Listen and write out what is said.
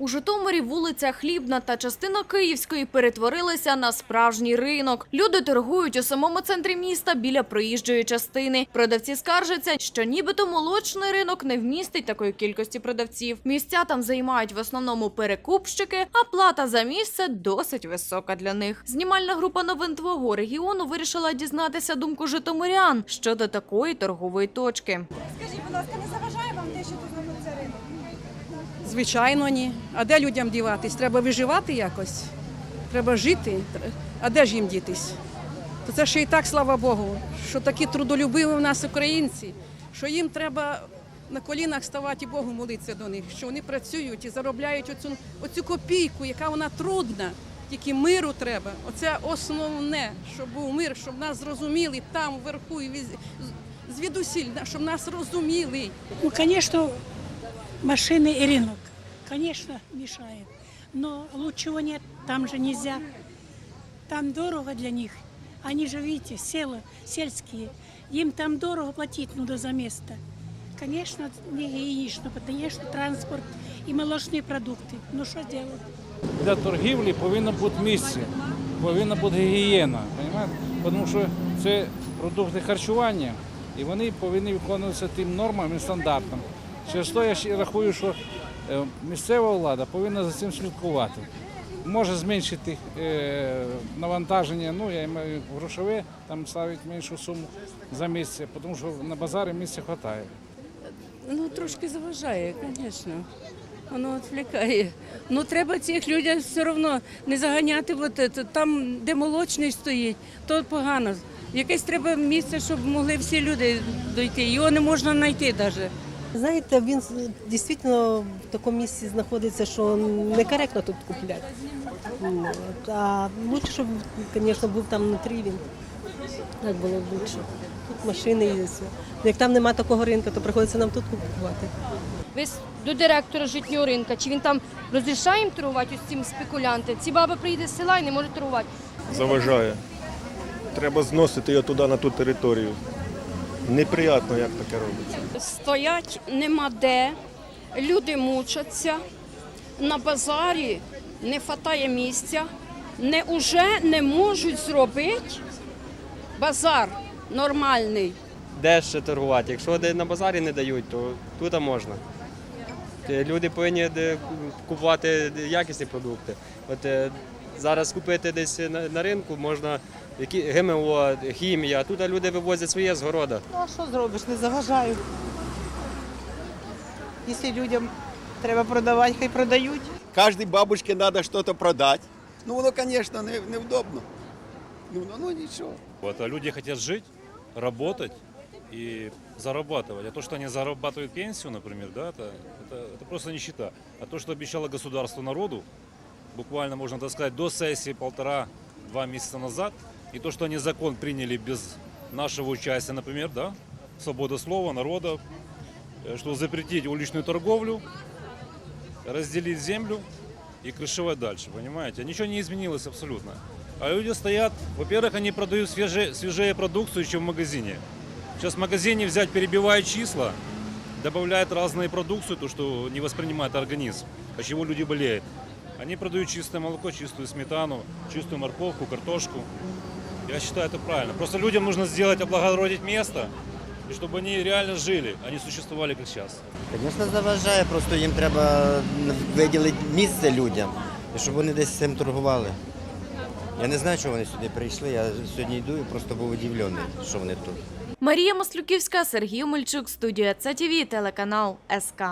У Житомирі вулиця Хлібна та частина Київської перетворилися на справжній ринок. Люди торгують у самому центрі міста біля проїжджої частини. Продавці скаржаться, що нібито молочний ринок не вмістить такої кількості продавців. Місця там займають в основному перекупщики, а плата за місце досить висока для них. Знімальна група новин твого регіону вирішила дізнатися думку житомирян щодо такої торгової точки. Скажіть, будь ласка, не заважає вам те, що тут? Звичайно, ні. А де людям діватись? Треба виживати якось. Треба жити. А де ж їм дітись? То це ще і так, слава Богу, що такі трудолюбиві в нас українці, що їм треба на колінах ставати і Богу молитися до них, що вони працюють і заробляють оцю, оцю копійку, яка вона трудна. Тільки миру треба. Оце основне, щоб був мир, щоб нас зрозуміли там, вверху, і звідусіль, щоб нас розуміли. Ну, конечно, машины и рынок, конечно, мешает. Но лучшего нет, там же нельзя. Там дорого для них. Они же, видите, села, сельские. Им там дорого платить надо за место. Конечно, не гигиенично, конечно, транспорт и молочные продукты. Ну что делать? для торгівлі повинно бути місце, повинна бути гігієна. Понімаєте? Тому що це продукти харчування, і вони повинні виконуватися тим нормам і стандартам. Через то я ще рахую, що е, місцева влада повинна за цим слідкувати. Може зменшити е, навантаження, ну я маю грошове, там ставить меншу суму за місце, тому що на базарі місця вистачає. Ну, трошки заважає, звісно. Воно відвлікає. Ну, треба цих людей все одно не заганяти от там, де молочний стоїть, то погано. Якесь треба місце, щоб могли всі люди дойти. Його не можна знайти навіть. Знаєте, він дійсно в такому місці знаходиться, що некоректно тут купляти. А лучше, щоб, звісно, був там внутрі він. Так було б лучше. Тут машини є. все. Як там нема такого ринку, то приходиться нам тут купувати. Ви до директора житнього ринка, чи він там розрішає їм торгувати ось цим спекулянтам? Ці баби приїде з села і не може торгувати. заважає. Треба зносити його туди, на ту територію. Неприємно, як таке робиться. Стоять нема де, люди мучаться, на базарі не вистачає місця, не уже не можуть зробити базар нормальний. де ще торгувати. Якщо де на базарі не дають, то тут можна. Е, Люди повинні купувати якісні продукти. От е, зараз купити десь на, на ринку можна які ГМО, хімія, а тут люди вивозять своє з города. Ну а що зробиш? Не заважаю. Якщо людям треба продавати, хай продають. Каждой бабушке надо что-то продать. Ну, воно, конечно, не, неудобно. Ну, ну, ну, ничего. Вот, а люди хотят жить, работать и зарабатывать. А то, что они зарабатывают пенсию, например, да, это, это, это просто нищета. А то, что обещало государство народу, буквально, можно так сказать, до сессии полтора-два месяца назад, и то, что они закон приняли без нашего участия, например, да, свобода слова, народа, э, что запретить уличную торговлю, разделить землю и крышевать дальше, понимаете? Ничего не изменилось абсолютно. А люди стоят, во-первых, они продают свежее, свежее продукцию, чем в магазине. Сейчас в магазине взять, перебивают числа, добавляют разные продукцию, то, что не воспринимает организм, от чего люди болеют. Они продают чистое молоко, чистую сметану, чистую морковку, картошку. Я считаю, это правильно. Просто людям нужно сделать, облагородить место, и чтобы они реально жили, а не существовали, как сейчас. Звісно, заважає, просто їм треба виділити місце людям, і щоб вони десь цим торгували. Я не знаю, чого вони сюди прийшли. Я сьогодні йду і просто був удивлений, що вони тут. Марія Маслюківська, Сергій Мельчук, студія ЦТВ, телеканал СК.